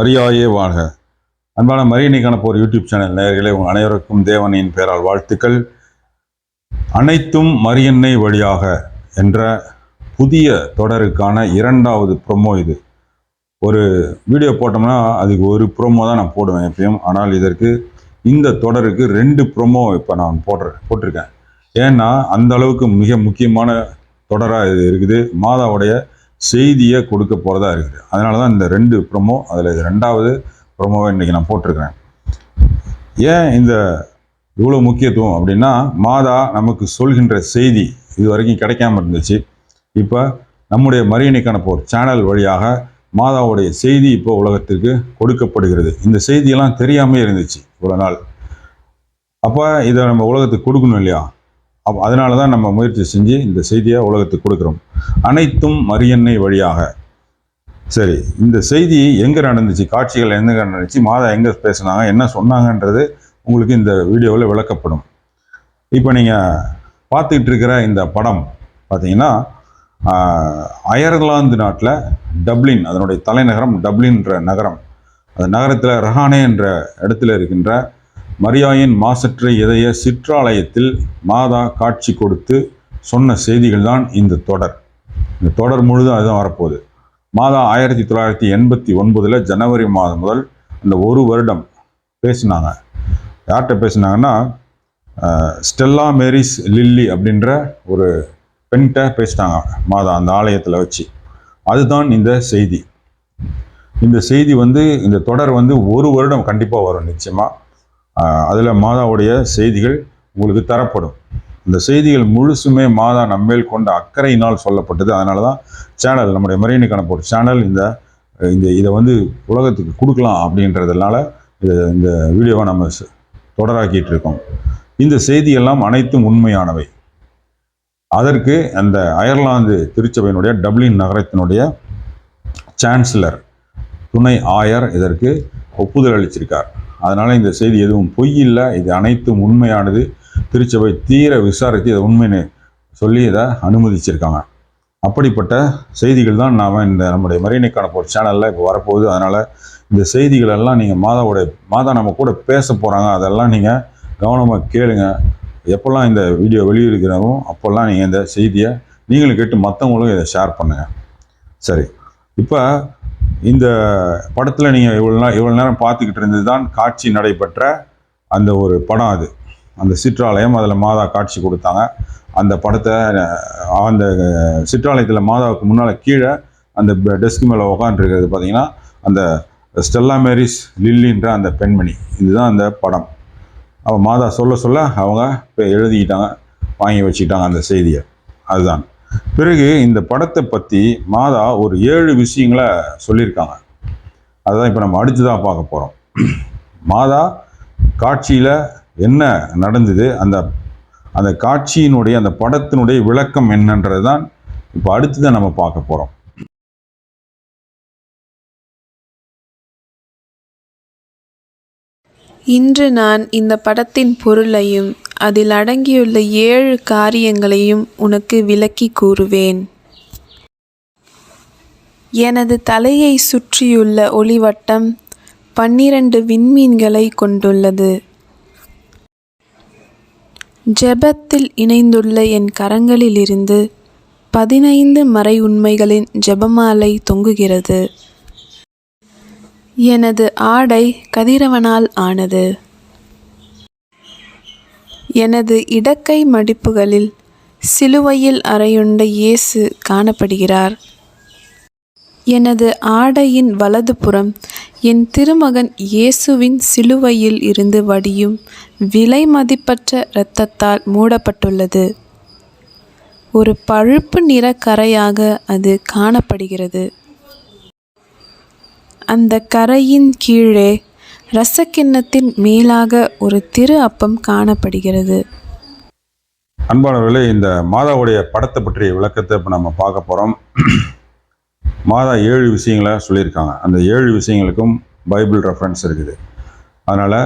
மரியாயே வாழ்க. அன்பான மரியணிக்கான போர் யூடியூப் சேனல் நேயர்களே உங்கள் அனைவருக்கும் தேவனின் பெயரால் வாழ்த்துக்கள். அனைத்தும் மரியன்னை வழியாக என்ற புதிய தொடருக்கான இரண்டாவது ப்ரொமோ இது. ஒரு வீடியோ போட்டோம்னா அதுக்கு ஒரு ப்ரோமோ தான் நான் போடுவேன் எப்பயும். ஆனால் இதற்கு இந்த தொடருக்கு ரெண்டு ப்ரோமோ இப்போ நான் போடுறேன் போட்டிருக்கேன். ஏன்னா அந்த அளவுக்கு மிக முக்கியமான தொடராக இது இருக்குது. மாதாவுடைய செய்தியை கொடுக்க போகிறதா இருக்குது. அதனால தான் இந்த ரெண்டு ப்ரோமோ அதில் இது ரெண்டாவது ப்ரொமோவை இன்றைக்கி நான் போட்டிருக்கிறேன். ஏன் இந்த இவ்வளோ முக்கியத்துவம் அப்படின்னா மாதா நமக்கு சொல்கின்ற செய்தி இது வரைக்கும் கிடைக்காம இருந்துச்சு. இப்போ நம்முடைய மரியணைக்கான போர் சேனல் வழியாக மாதாவுடைய செய்தி இப்போ உலகத்திற்கு கொடுக்கப்படுகிறது. இந்த செய்தியெல்லாம் தெரியாமே இருந்துச்சு இவ்வளோ நாள். அப்போ இதை நம்ம உலகத்துக்கு கொடுக்கணும் இல்லையா? அப்போ அதனால தான் நம்ம முயற்சி செஞ்சு இந்த செய்தியை உலகத்துக்கு கொடுக்குறோம். அனைத்தும் மரியன்னை வழியாக. சரி இந்த செய்தி எங்கே நடந்துச்சு காட்சிகள் எங்கே நடந்துச்சு மாதா எங்கே பேசுனாங்க என்ன சொன்னாங்கன்றது உங்களுக்கு இந்த வீடியோவில் விளக்கப்படும். இப்போ நீங்கள் பார்த்துக்கிட்டு இருக்கிற இந்த படம் பார்த்தீங்கன்னா அயர்லாந்து நாட்டில் டப்ளின் அதனுடைய தலைநகரம் டப்ளின்ற நகரம். அந்த நகரத்தில் ரஹானே என்ற இடத்துல இருக்கின்ற மரியாயின் மாசற்ற இதய சிற்றாலயத்தில் மாதா காட்சி கொடுத்து சொன்ன செய்திகள் தான் இந்த தொடர். இந்த தொடர் முழுதும் அதுதான் வரப்போகுது. மாதா ஆயிரத்தி தொள்ளாயிரத்தி எண்பத்தி ஒன்பதில் ஜனவரி மாதம் முதல் அந்த ஒரு வருடம் பேசினாங்க. யார்கிட்ட பேசினாங்கன்னா ஸ்டெல்லா மேரிஸ் லில்லி அப்படின்ற ஒரு பெண்கிட்ட பேசிட்டாங்க மாதா அந்த ஆலயத்தில் வச்சு. அதுதான் இந்த செய்தி. இந்த செய்தி வந்து இந்த தொடர் வந்து ஒரு வருடம் கண்டிப்பாக வரும் நிச்சயமாக அதில் மாதாவுடைய செய்திகள் உங்களுக்கு தரப்படும். இந்த செய்திகள் முழுசுமே மாதா நம்மேல் கொண்ட அக்கறையினால் சொல்லப்பட்டது. அதனால தான் சேனல் நம்முடைய மரியனுக்கான போர் சேனல் இந்த இந்த இதை வந்து உலகத்துக்கு கொடுக்கலாம் அப்படின்றதுனால இதை இந்த வீடியோவை நம்ம தொடராக்கிட்டு இருக்கோம். இந்த செய்தியெல்லாம் அனைத்தும் உண்மையானவை. அதற்கு அந்த அயர்லாந்து திருச்சபையினுடைய டப்ளின் நகரத்தினுடைய சான்சலர் துணை ஆயர் இதற்கு ஒப்புதல் அளிச்சிருக்கார். அதனால் இந்த செய்தி எதுவும் பொய் இல்லை. இது அனைத்தும் உண்மையானது. திருச்சபை தீர விசாரித்து இதை உண்மைன்னு சொல்லி இதை அனுமதிச்சிருக்காங்க. அப்படிப்பட்ட செய்திகள் தான் நாம் இந்த நம்முடைய மரியணைக்கான போர் சேனலில் இப்போ வரப்போகுது. அதனால் இந்த செய்திகள் எல்லாம் நீங்கள் மாதாவுடைய மாதா நம்ம கூட பேச போகிறாங்க அதெல்லாம் நீங்கள் கவனமாக கேளுங்க. எப்போல்லாம் இந்த வீடியோ வெளியிடுகிறோமோ அப்போல்லாம் நீங்கள் இந்த செய்தியை நீங்களும் கேட்டு மற்றவங்களும் இதை ஷேர் பண்ணுங்கள் சரி. இப்போ இந்த படத்தில் நீங்கள் இவ்வளோ நேரம் இவ்வளோ நேரம் பார்த்துக்கிட்டு இருந்தது தான் காட்சி நடைபெற்ற அந்த ஒரு படம் அது. அந்த சிற்றாலயம் அதில் மாதா காட்சி கொடுத்தாங்க. அந்த படத்தை அந்த சிற்றாலயத்தில் மாதாவுக்கு முன்னால் கீழே அந்த டெஸ்க் மேலே உக்காந்துருக்கிறது பார்த்தீங்கன்னா அந்த ஸ்டெல்லா மேரிஸ் லில்லின்ற அந்த பெண்மணி. இதுதான் அந்த படம். அவள் மாதா சொல்ல சொல்ல அவங்க இப்போ எழுதிக்கிட்டாங்க வாங்கி வச்சுக்கிட்டாங்க அந்த செய்தியை. அதுதான். பிறகு இந்த படத்தை பற்றி மாதா ஒரு ஏழு விஷயங்களை சொல்லியிருக்காங்க. அதுதான் இப்போ நம்ம அடுத்ததாக பார்க்க போகிறோம் மாதா காட்சியில் என்ன நடந்தது? அந்த அந்த காட்சியினுடைய அந்த படத்தினுடைய விளக்கம் என்னன்றது தான் இப்போ அடுத்ததை நம்ம பார்க்க போகிறோம் இன்று நான் இந்த படத்தின் பொருளையும் அதில் அடங்கியுள்ள ஏழு காரியங்களையும் உனக்கு விளக்கி கூறுவேன். எனது தலையை சுற்றியுள்ள ஒளிவட்டம் பன்னிரண்டு விண்மீன்களை கொண்டுள்ளது. ஜெபத்தில் இணைந்துள்ள என் கரங்களிலிருந்து பதினைந்து மறை உண்மைகளின் ஜெபமாலை தொங்குகிறது. எனது ஆடை கதிரவனால் ஆனது. எனது இடக்கை மடிப்புகளில் சிலுவையில் அறையுண்ட இயேசு காணப்படுகிறார். எனது ஆடையின் வலதுபுறம் என் திருமகன் இயேசுவின் சிலுவையில் இருந்து வடியும் விலை மதிப்பற்ற இரத்தத்தால் மூடப்பட்டுள்ளது. ஒரு பழுப்பு நிற கரையாக அது காணப்படுகிறது. அந்த கரையின் கீழே ரசக்கிண்ணத்தின் மேலாக ஒரு திரு அப்பம் காணப்படுகிறது. அன்பானவர்களே இந்த மாதாவுடைய படத்தை பற்றிய விளக்கத்தை இப்போ நம்ம பார்க்க போகிறோம் மாதா ஏழு விஷயங்களை சொல்லியிருக்காங்க. அந்த ஏழு விஷயங்களுக்கும் பைபிள் ரெஃபரன்ஸ் இருக்குது. அதனால்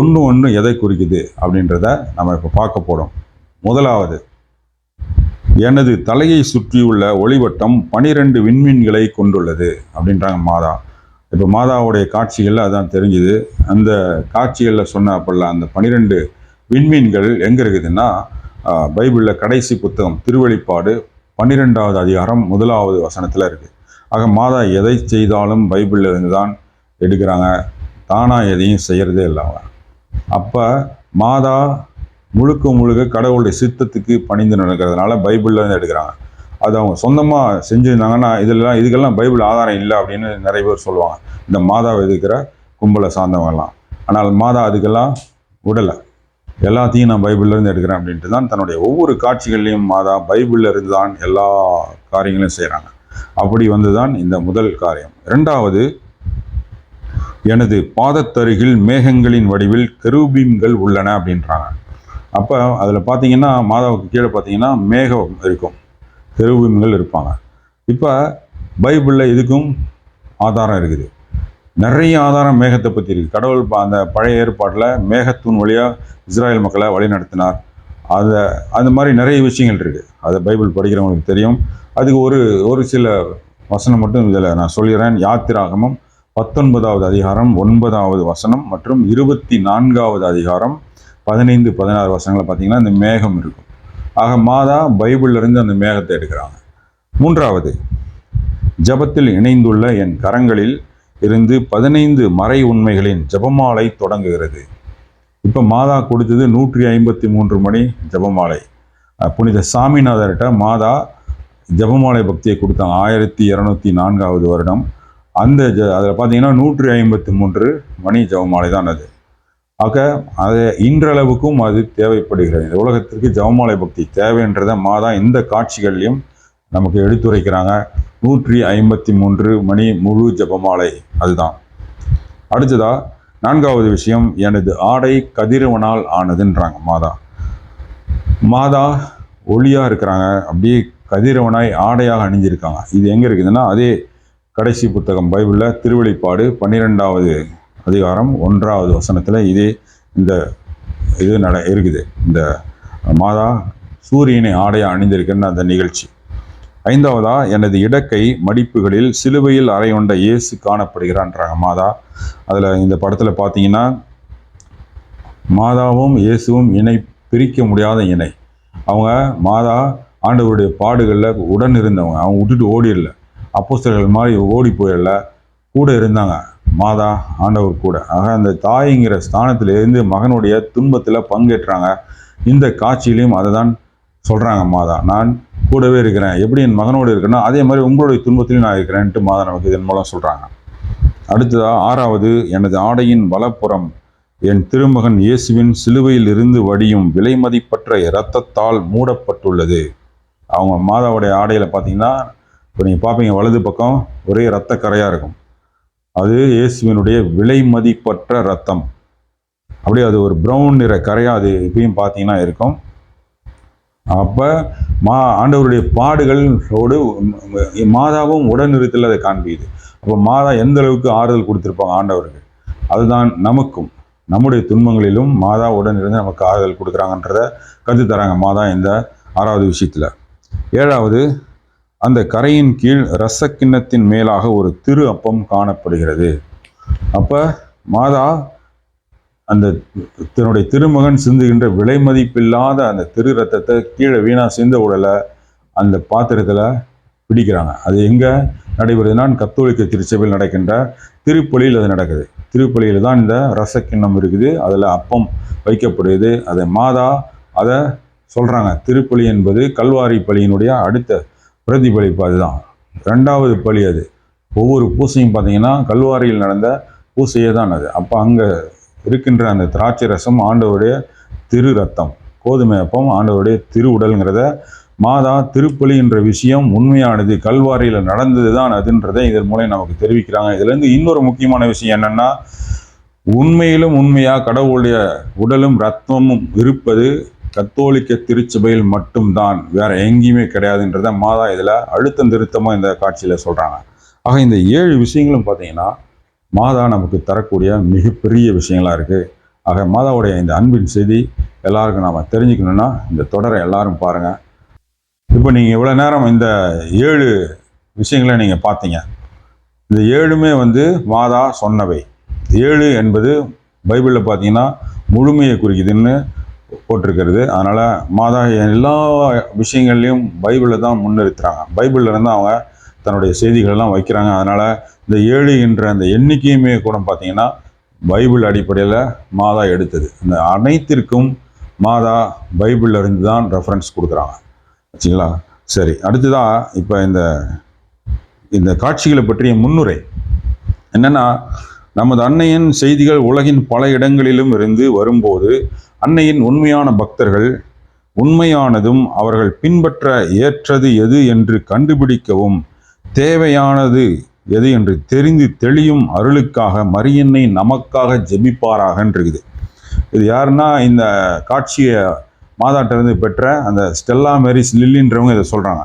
ஒன்று ஒன்று எதை குறிக்குது அப்படின்றத நம்ம இப்போ பார்க்க போகிறோம் முதலாவது எனது தலையை சுற்றியுள்ள ஒளிவட்டம் பனிரெண்டு விண்மீன்களை கொண்டுள்ளது அப்படின்றாங்க மாதா. இப்போ மாதாவுடைய காட்சிகளில் அதான் தெரிஞ்சுது. அந்த காட்சிகளில் சொன்ன அப்பல்ல அந்த பனிரெண்டு விண்மீன்கள் எங்கே இருக்குதுன்னா பைபிளில் கடைசி புத்தகம் திருவெளிப்பாடு பன்னிரெண்டாவது அதிகாரம் முதலாவது வசனத்தில் இருக்குது ஆக மாதா எதை செய்தாலும் பைபிளில் இருந்து தான் எடுக்கிறாங்க. தானாக எதையும் செய்கிறதே இல்லாமல் அப்போ மாதா முழுக்க முழுக்க கடவுளுடைய சித்தத்துக்கு பணிந்து நடக்கிறதுனால பைபிளில் இருந்து எடுக்கிறாங்க. அது அவங்க சொந்தமாக செஞ்சுருந்தாங்கன்னா இதெல்லாம் இதுக்கெல்லாம் பைபிள் ஆதாரம் இல்லை அப்படின்னு நிறைய பேர் சொல்லுவாங்க. இந்த மாதாவை இருக்கிற கும்பலை சார்ந்தவங்கலாம். ஆனால் மாதா அதுக்கெல்லாம் விடலை. எல்லாத்தையும் நான் பைபிள்லேருந்து எடுக்கிறேன் அப்படின்ட்டு தான் தன்னுடைய ஒவ்வொரு காட்சிகள்லையும் மாதா பைபிளில் இருந்து தான் எல்லா காரியங்களையும் செய்கிறாங்க அப்படி வந்து தான் இந்த முதல் காரியம். ரெண்டாவது எனது பாதத்தருகில் மேகங்களின் வடிவில் கெருபீம்கள் உள்ளன அப்படின்றாங்க. அப்போ அதில் பார்த்தீங்கன்னா மாதாவுக்கு கீழே பார்த்தீங்கன்னா மேகம் இருக்கும். கெரூபீம்கள் இருப்பாங்க. இப்போ பைபிளில் இதுக்கும் ஆதாரம் இருக்குது. நிறைய ஆதாரம் மேகத்தை பற்றி இருக்குது கடவுள் அந்த பழைய ஏற்பாட்டில் மேகத்தூண் வழியாக இஸ்ராயேல் மக்களை வழி நடத்தினார். அதை அந்த மாதிரி நிறைய விஷயங்கள் இருக்குது அதை பைபிள் படிக்கிறவங்களுக்கு தெரியும். அதுக்கு ஒரு ஒரு சில வசனம் மட்டும் இதில் நான் சொல்லிடுறேன் யாத்திராகமம் பத்தொன்பதாவது அதிகாரம் ஒன்பதாவது வசனம் மற்றும் இருபத்தி நான்காவது அதிகாரம் பதினைந்து பதினாறு வசனங்களை பார்த்தீங்கன்னா இந்த மேகம் இருக்கும். ஆக மாதா பைபிளிலிருந்து அந்த மேகத்தை எடுக்கிறாங்க. மூன்றாவது ஜெபத்தில் இணைந்துள்ள என் கரங்களில் இருந்து பதினைந்து மறை உண்மைகளின் ஜெபமாலை தொடங்குகிறது. இப்போ மாதா கொடுத்தது நூற்றி ஐம்பத்தி மூன்று மணி ஜெபமாலை. புனித சாமிநாதர்கிட்ட மாதா ஜெபமாலை பக்தியை கொடுத்தாங்க ஆயிரத்தி இரநூத்தி நான்காவது வருடம். அந்த ஜ அதில் பார்த்தீங்கன்னா நூற்றி ஐம்பத்தி மூன்று மணி ஜபமாலை தான் அது. ஆக அது இன்றளவுக்கும் அது தேவைப்படுகிறது. இந்த உலகத்திற்கு ஜெபமாலை பக்தி தேவைன்றதை மாதா இந்த காட்சிகள்லையும் நமக்கு எடுத்துரைக்கிறாங்க. நூற்றி ஐம்பத்தி மூன்று மணி முழு ஜெபமாலை அதுதான். அடுத்ததா நான்காவது விஷயம் எனது ஆடை கதிரவனால் ஆனதுன்றாங்க மாதா. மாதா ஒளியாக இருக்கிறாங்க அப்படியே கதிரவனாய் ஆடையாக அணிஞ்சிருக்காங்க. இது எங்கே இருக்குதுன்னா அதே கடைசி புத்தகம் பைபிளில் திருவெளிப்பாடு பன்னிரெண்டாவது அதிகாரம் ஒன்றாவது வசனத்தில் இதே இந்த இது நட இருக்குது. இந்த மாதா சூரியனை ஆடையாக அணிந்திருக்கின்ற அந்த நிகழ்ச்சி. ஐந்தாவதா எனது இடக்கை மடிப்புகளில் சிலுவையில் அறையொண்ட இயேசு காணப்படுகிறான்றாங்க மாதா. அதில் இந்த படத்தில் பார்த்தீங்கன்னா மாதாவும் இயேசுவும் இணை பிரிக்க முடியாத இணை. அவங்க மாதா ஆண்டவருடைய பாடுகளில் உடன் இருந்தவங்க. அவங்க விட்டுட்டு ஓடிடல. அப்போஸ்தர்கள் மாதிரி ஓடி போயிடல. கூட இருந்தாங்க. மாதா ஆண்டவர் கூட. ஆக அந்த தாய்ங்கிற ஸ்தானத்திலிருந்து மகனுடைய துன்பத்தில் பங்கேற்றாங்க. இந்த காட்சியிலையும் அதை தான் சொல்கிறாங்க மாதா. நான் கூடவே இருக்கிறேன். எப்படி என் மகனோடு இருக்கேன்னா அதே மாதிரி உங்களுடைய துன்பத்திலையும் நான் இருக்கிறேன்ட்டு மாதா நமக்கு இதன் மூலம் சொல்கிறாங்க அடுத்ததாக ஆறாவது எனது ஆடையின் வலப்புறம் என் திருமகன் இயேசுவின் சிலுவையில் இருந்து வடியும் விலைமதிப்பற்ற இரத்தத்தால் மூடப்பட்டுள்ளது. அவங்க மாதாவுடைய ஆடையில் பார்த்தீங்கன்னா இப்போ நீங்கள் பார்ப்பீங்க வலது பக்கம் ஒரே இரத்த கரையாக இருக்கும். அது இயேசுவினுடைய விலை மதிப்பற்ற ரத்தம் அப்படியே அது ஒரு ப்ரௌன் நிற கரையாக அது இப்பயும் பார்த்தீங்கன்னா இருக்கும். அப்போ மா ஆண்டவருடைய பாடுகளோடு மாதாவும் உடனிருத்தல் அதை காண்பிக்குது அப்போ மாதா எந்த அளவுக்கு ஆறுதல் கொடுத்துருப்பாங்க ஆண்டவருக்கு? அதுதான் நமக்கும் நம்முடைய துன்பங்களிலும் மாதா உடன் இருந்து நமக்கு ஆறுதல் கொடுக்குறாங்கன்றத கற்றுத்தராங்க மாதா இந்த ஆறாவது விஷயத்தில். ஏழாவது அந்த கரையின் கீழ் ரசக்கிண்ணத்தின் மேலாக ஒரு திரு அப்பம் காணப்படுகிறது. அப்போ மாதா அந்த தன்னுடைய திருமகன் சிந்துகின்ற விலை மதிப்பில்லாத அந்த திரு ரத்தத்தை கீழே வீணா சிந்த உடலை அந்த பாத்திரத்தில் பிடிக்கிறாங்க. அது எங்கே நடைபெறுதுன்னா கத்தோலிக்க திருச்சபையில் நடக்கின்ற திருப்பலியில் அது நடக்குது. திருப்பலியில் தான் இந்த ரசக்கிண்ணம் இருக்குது. அதில் அப்பம் வைக்கப்படுது. அதை மாதா அதை சொல்கிறாங்க திருப்பலி என்பது கல்வாரி பலியினுடைய அடுத்த பிரதிபலிப்பு அதுதான். ரெண்டாவது பலி அது. ஒவ்வொரு பூசையும் பார்த்தீங்கன்னா கல்வாரியில் நடந்த பூசையே தான் அது. அப்போ அங்கே இருக்கின்ற அந்த திராட்சை ரசம் ஆண்டவருடைய திரு ரத்தம் கோதுமை அப்பம் ஆண்டவருடைய திரு உடல்ங்கிறத மாதா திருப்பலி என்ற விஷயம் உண்மையானது. கல்வாரியில் நடந்தது தான் அதுன்றதை இதன் மூலம் நமக்கு தெரிவிக்கிறாங்க. இதுலேருந்து இன்னொரு முக்கியமான விஷயம் என்னென்னா உண்மையிலும் உண்மையாக கடவுளுடைய உடலும் ரத்தமும் இருப்பது கத்தோலிக்க திருச்சபையில் மட்டும்தான் வேற எங்கேயுமே கிடையாதுன்றத மாதா இதில் அழுத்தம் திருத்தமாக இந்த காட்சியில் சொல்கிறாங்க ஆக இந்த ஏழு விஷயங்களும் பார்த்தீங்கன்னா மாதா நமக்கு தரக்கூடிய மிகப்பெரிய விஷயங்களாக இருக்குது ஆக மாதாவுடைய இந்த அன்பின் செய்தி எல்லாருக்கும் நாம் தெரிஞ்சுக்கணுன்னா இந்த தொடரை எல்லாரும் பாருங்கள் இப்போ நீங்கள் இவ்வளோ நேரம் இந்த ஏழு விஷயங்களை நீங்கள் பார்த்தீங்க இந்த ஏழுமே வந்து மாதா சொன்னவை. ஏழு என்பது பைபிளில் பார்த்தீங்கன்னா முழுமையை குறிக்குதுன்னு போட்டிருக்கிறது. அதனால் மாதா எல்லா விஷயங்கள்லையும் பைபிளை தான் முன்னிறுத்துறாங்க. பைபிளில் இருந்து அவங்க தன்னுடைய செய்திகளெல்லாம் வைக்கிறாங்க. அதனால் இந்த ஏழு என்ற அந்த எண்ணிக்கையுமே கூட பார்த்தீங்கன்னா பைபிள் அடிப்படையில் மாதா எடுத்தது. இந்த அனைத்திற்கும் மாதா பைபிள்ல இருந்து தான் ரெஃபரன்ஸ் கொடுக்குறாங்க. வச்சுங்களா? சரி அடுத்ததாக இப்போ இந்த இந்த காட்சிகளை பற்றிய முன்னுரை. என்னென்னா நமது அன்னையின் செய்திகள் உலகின் பல இடங்களிலும் இருந்து வரும்போது அன்னையின் உண்மையான பக்தர்கள் உண்மையானதும் அவர்கள் பின்பற்ற ஏற்றது எது என்று கண்டுபிடிக்கவும் தேவையானது எது என்று தெரிந்து தெளியும் அருளுக்காக மரியன்னை நமக்காக ஜெபிப்பாராகன்னு இருக்குது இது யாருன்னா இந்த காட்சியை மாதாட்டிலிருந்து பெற்ற அந்த ஸ்டெல்லா மேரிஸ் லில்லின்றவங்க இதை சொல்கிறாங்க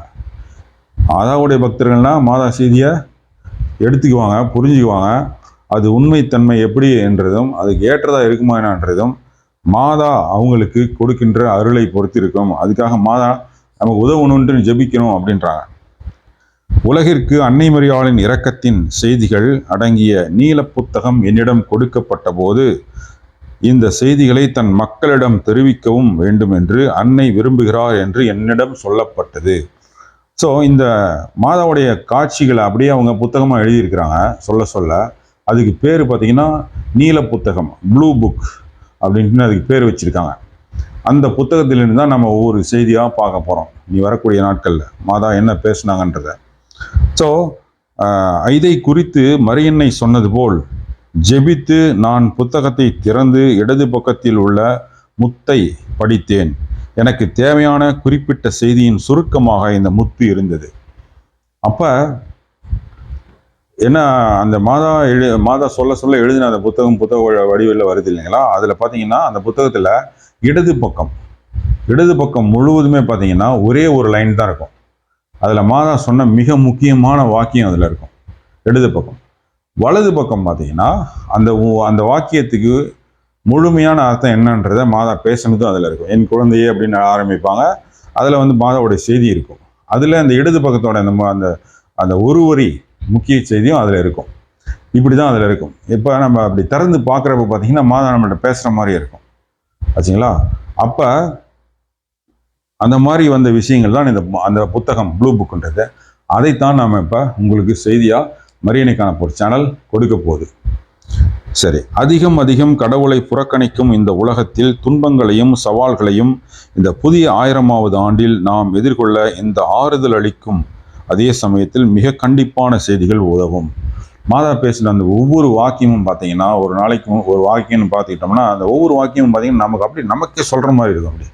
மாதாவுடைய பக்தர்கள்னால் மாதா செய்தியை எடுத்துக்குவாங்க புரிஞ்சுக்குவாங்க. அது உண்மைத்தன்மை எப்படி என்றதும் அதுக்கு ஏற்றதாக இருக்குமா என்னன்றதும் மாதா அவங்களுக்கு கொடுக்கின்ற அருளை பொறுத்திருக்கும். அதுக்காக மாதா நமக்கு உதவணுன்ட்டு ஜெபிக்கணும் அப்படின்றாங்க. உலகிற்கு அன்னை மரியாளின் இரக்கத்தின் செய்திகள் அடங்கிய நீல புத்தகம் என்னிடம் கொடுக்கப்பட்ட போது இந்த செய்திகளை தன் மக்களிடம் தெரிவிக்கவும் வேண்டும் என்று அன்னை விரும்புகிறார் என்று என்னிடம் சொல்லப்பட்டது. ஸோ இந்த மாதாவுடைய காட்சிகளை அப்படியே அவங்க புத்தகமாக எழுதியிருக்கிறாங்க சொல்ல சொல்ல. அதுக்கு பேர் பார்த்தீங்கன்னா நீல புத்தகம் ப்ளூ புக் அப்படின்ட்டு அதுக்கு பேர் வச்சுருக்காங்க. அந்த புத்தகத்திலிருந்து தான் நம்ம ஒவ்வொரு செய்தியாக பார்க்க போகிறோம் நீ வரக்கூடிய நாட்களில். மாதா என்ன பேசுனாங்கன்றத. ஸோ இதை குறித்து மரியன்னை சொன்னது போல் ஜெபித்து நான் புத்தகத்தை திறந்து இடது பக்கத்தில் உள்ள முத்தை படித்தேன். எனக்கு தேவையான குறிப்பிட்ட செய்தியின் சுருக்கமாக இந்த முத்து இருந்தது. அப்போ ஏன்னா அந்த மாதா எழு மாதா சொல்ல சொல்ல எழுதின அந்த புத்தகம் புத்தக வடிவில் வருது இல்லைங்களா? அதில் பார்த்தீங்கன்னா அந்த புத்தகத்தில் இடது பக்கம் இடது பக்கம் முழுவதுமே பார்த்தீங்கன்னா ஒரே ஒரு லைன் தான் இருக்கும். அதில் மாதா சொன்ன மிக முக்கியமான வாக்கியம் அதில் இருக்கும். இடது பக்கம். வலது பக்கம் பார்த்தீங்கன்னா அந்த உ- அந்த வாக்கியத்துக்கு முழுமையான அர்த்தம் என்னன்றதை மாதா பேசுனதும் அதில் இருக்கும். என் குழந்தையே அப்படின்னு ஆரம்பிப்பாங்க. அதில் வந்து மாதாவுடைய செய்தி இருக்கும். அதில் அந்த இடது பக்கத்தோட அந்த அந்த அந்த ஒரு வரி முக்கிய செய்தியும் அதில் இருக்கும். இப்படி தான் அதில் இருக்கும். இப்போ நம்ம அப்படி திறந்து பார்க்குறப்ப பார்த்தீங்கன்னா மாதா நம்மள்ட்ட பேசுகிற மாதிரி இருக்கும். ஆச்சுங்களா? அப்போ அந்த மாதிரி வந்த விஷயங்கள் தான் இந்த அந்த புத்தகம் ப்ளூ புக்குன்றது அதைத்தான் நாம் இப்போ உங்களுக்கு செய்தியாக மரியணைக்கான ஒரு சேனல் கொடுக்க போகுது. சரி அதிகம் அதிகம் கடவுளை புறக்கணிக்கும் இந்த உலகத்தில் துன்பங்களையும் சவால்களையும் இந்த புதிய ஆயிரமாவது ஆண்டில் நாம் எதிர்கொள்ள இந்த ஆறுதல் அளிக்கும்? அதே சமயத்தில் மிக கண்டிப்பான செய்திகள் உதவும். மாதா பேசின அந்த ஒவ்வொரு வாக்கியமும் பார்த்தீங்கன்னா ஒரு நாளைக்கும் ஒரு வாக்கியம்னு பார்த்துக்கிட்டோம்னா அந்த ஒவ்வொரு வாக்கியமும் பார்த்தீங்கன்னா நமக்கு அப்படி நமக்கே சொல்கிற மாதிரி இருக்கும் அப்படி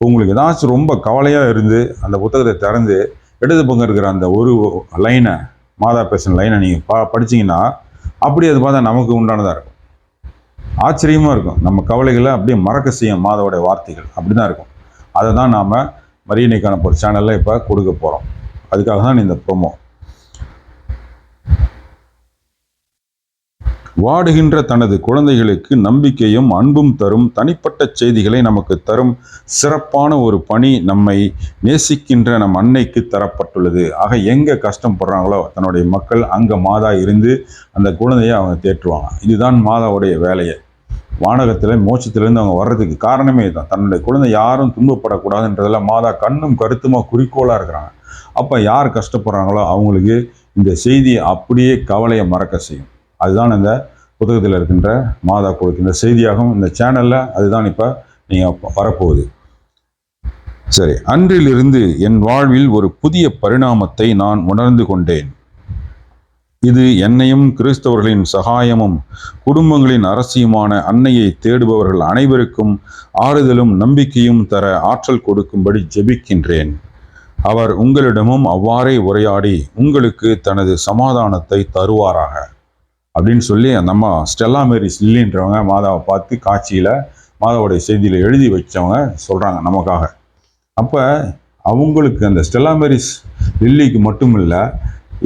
உங்களுக்கு ஏதாச்சும் ரொம்ப கவலையாக இருந்து அந்த புத்தகத்தை திறந்து இடது பக்கம் இருக்கிற அந்த ஒரு லைனை மாதா பேசின லைனை நீங்கள் பா படிச்சிங்கன்னா அப்படி அது பார்த்தா நமக்கு உண்டானதாக இருக்கும். ஆச்சரியமாக இருக்கும். நம்ம கவலைகளை அப்படியே மறக்க செய்யும் மாதாவுடைய வார்த்தைகள். அப்படி தான் இருக்கும். அதை தான் நாம் மரியணைக்கான ஒரு சேனலில் இப்போ கொடுக்க போகிறோம் அதுக்காக தான் இந்த ப்ரோமோ வாடுகின்ற தனது குழந்தைகளுக்கு நம்பிக்கையும் அன்பும் தரும் தனிப்பட்ட செய்திகளை நமக்கு தரும் சிறப்பான ஒரு பணி நம்மை நேசிக்கின்ற நம் அன்னைக்கு தரப்பட்டுள்ளது. ஆக எங்கே கஷ்டப்படுறாங்களோ தன்னுடைய மக்கள் அங்கே மாதா இருந்து அந்த குழந்தையை அவங்க தேற்றுவாங்க. இதுதான் மாதாவுடைய வேலையை. வானகத்தில் மோட்சத்திலேருந்து அவங்க வர்றதுக்கு காரணமே இதுதான். தன்னுடைய குழந்தை யாரும் துன்பப்படக்கூடாதுன்றதுல மாதா கண்ணும் கருத்துமாக குறிக்கோளாக இருக்கிறாங்க. அப்போ யார் கஷ்டப்படுறாங்களோ அவங்களுக்கு இந்த செய்தி அப்படியே கவலையை மறக்க செய்யும். அதுதான் இந்த புத்தகத்தில் இருக்கின்ற மாதா கொடுக்கின்ற செய்தியாகும். இந்த சேனலில் அதுதான் இப்போ நீங்கள் வரப்போகுது. சரி அன்றிலிருந்து என் வாழ்வில் ஒரு புதிய பரிணாமத்தை நான் உணர்ந்து கொண்டேன். இது என்னையும் கிறிஸ்தவர்களின் சகாயமும் குடும்பங்களின் அரசியுமான அன்னையை தேடுபவர்கள் அனைவருக்கும் ஆறுதலும் நம்பிக்கையும் தர ஆற்றல் கொடுக்கும்படி ஜெபிக்கின்றேன். அவர் உங்களிடமும் அவ்வாறே உரையாடி உங்களுக்கு தனது சமாதானத்தை தருவாராக. அப்படின்னு சொல்லி அந்த அம்மா ஸ்டெல்லா மேரி சில்லின்றவங்க மாதாவை பார்த்து காட்சியில் மாதாவுடைய செய்தியில் எழுதி வச்சவங்க சொல்கிறாங்க நமக்காக. அப்போ அவங்களுக்கு அந்த ஸ்டெல்லா மேரிஸ் லில்லிக்கு மட்டும் இல்லை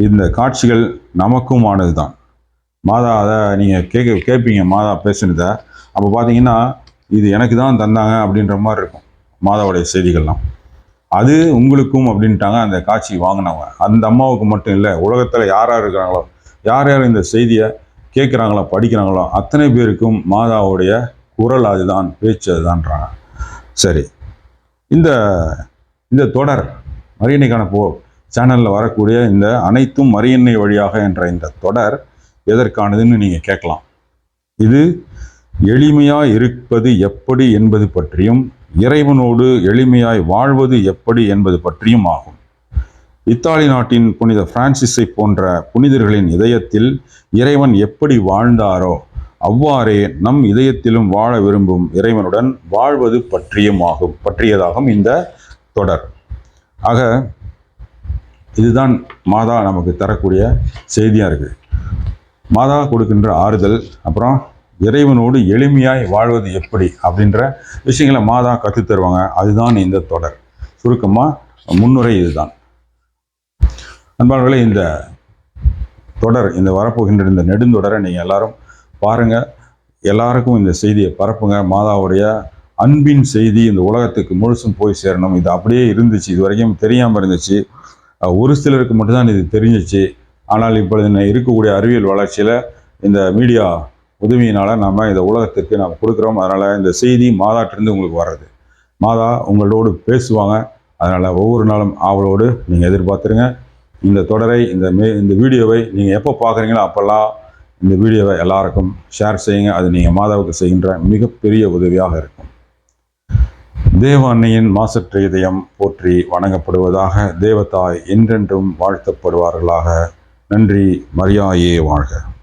இந்த காட்சிகள் நமக்குமானது தான் மாதா அதை நீங்கள் கேட்க கேட்பீங்க மாதா பேசுனதை. அப்போ பார்த்தீங்கன்னா இது எனக்கு தான் தந்தாங்க அப்படின்ற மாதிரி இருக்கும் மாதாவுடைய செய்திகள்லாம். அது உங்களுக்கும் அப்படின்ட்டாங்க. அந்த காட்சி வாங்கினவங்க. அந்த அம்மாவுக்கு மட்டும் இல்லை உலகத்தில் யார் யார் இருக்கிறாங்களோ யார் யார் இந்த செய்தியை கேட்குறாங்களோ படிக்கிறாங்களோ அத்தனை பேருக்கும் மாதாவுடைய குரல் அதுதான் பேச்சு அதுதான்றாங்க. சரி. இந்த இந்த தொடர் மரியணைக்கான போ சேனலில் வரக்கூடிய இந்த அனைத்தும் மரியன்னை வழியாக என்ற இந்த தொடர் எதற்கானதுன்னு நீங்கள் கேட்கலாம். இது எளிமையாக இருப்பது எப்படி என்பது பற்றியும் இறைவனோடு எளிமையாய் வாழ்வது எப்படி என்பது பற்றியும் ஆகும். இத்தாலி நாட்டின் புனித பிரான்சிஸை போன்ற புனிதர்களின் இதயத்தில் இறைவன் எப்படி வாழ்ந்தாரோ அவ்வாறே நம் இதயத்திலும் வாழ விரும்பும் இறைவனுடன் வாழ்வது பற்றியும் ஆகும் பற்றியதாகும் இந்த தொடர். ஆக இதுதான் மாதா நமக்கு தரக்கூடிய செய்தியாக இருக்குது மாதா கொடுக்கின்ற ஆறுதல் அப்புறம் இறைவனோடு எளிமையாய் வாழ்வது எப்படி அப்படின்ற விஷயங்களை மாதா கற்றுத் தருவாங்க. அதுதான் இந்த தொடர். சுருக்கமாக முன்னுரை இதுதான். அன்பாளர்களே இந்த தொடர் இந்த வரப்போகின்ற இந்த நெடுந்தொடரை நீங்கள் எல்லாரும் பாருங்கள் எல்லாருக்கும் இந்த செய்தியை பரப்புங்க. மாதாவுடைய அன்பின் செய்தி இந்த உலகத்துக்கு முழுசும் போய் சேரணும். இது அப்படியே இருந்துச்சு. இது வரைக்கும் தெரியாமல் இருந்துச்சு. ஒரு சிலருக்கு மட்டும்தான் இது தெரிஞ்சிச்சு. ஆனால் இப்பொழுது இருக்கக்கூடிய அறிவியல் வளர்ச்சியில் இந்த மீடியா உதவியினால் நம்ம இந்த உலகத்திற்கு நாம் கொடுக்குறோம். அதனால் இந்த செய்தி மாதாட்டிருந்து உங்களுக்கு வர்றது. மாதா உங்களோடு பேசுவாங்க. அதனால் ஒவ்வொரு நாளும் ஆவலோடு நீங்கள் எதிர்பார்த்துருங்க. இந்த தொடரை இந்த மே இந்த வீடியோவை நீங்கள் எப்போ பார்க்குறீங்களோ அப்போல்லாம் இந்த வீடியோவை எல்லாருக்கும் ஷேர் செய்யுங்க. அது நீங்கள் மாதாவுக்கு செய்கின்ற மிகப்பெரிய உதவியாக இருக்கும். தேவ அன்னையின் மாசற்ற இதயம் போற்றி வணங்கப்படுவதாக தேவதாய் என்றென்றும் வாழ்த்தப்படுவார்களாக. நன்றி மரியாயே வாழ்க.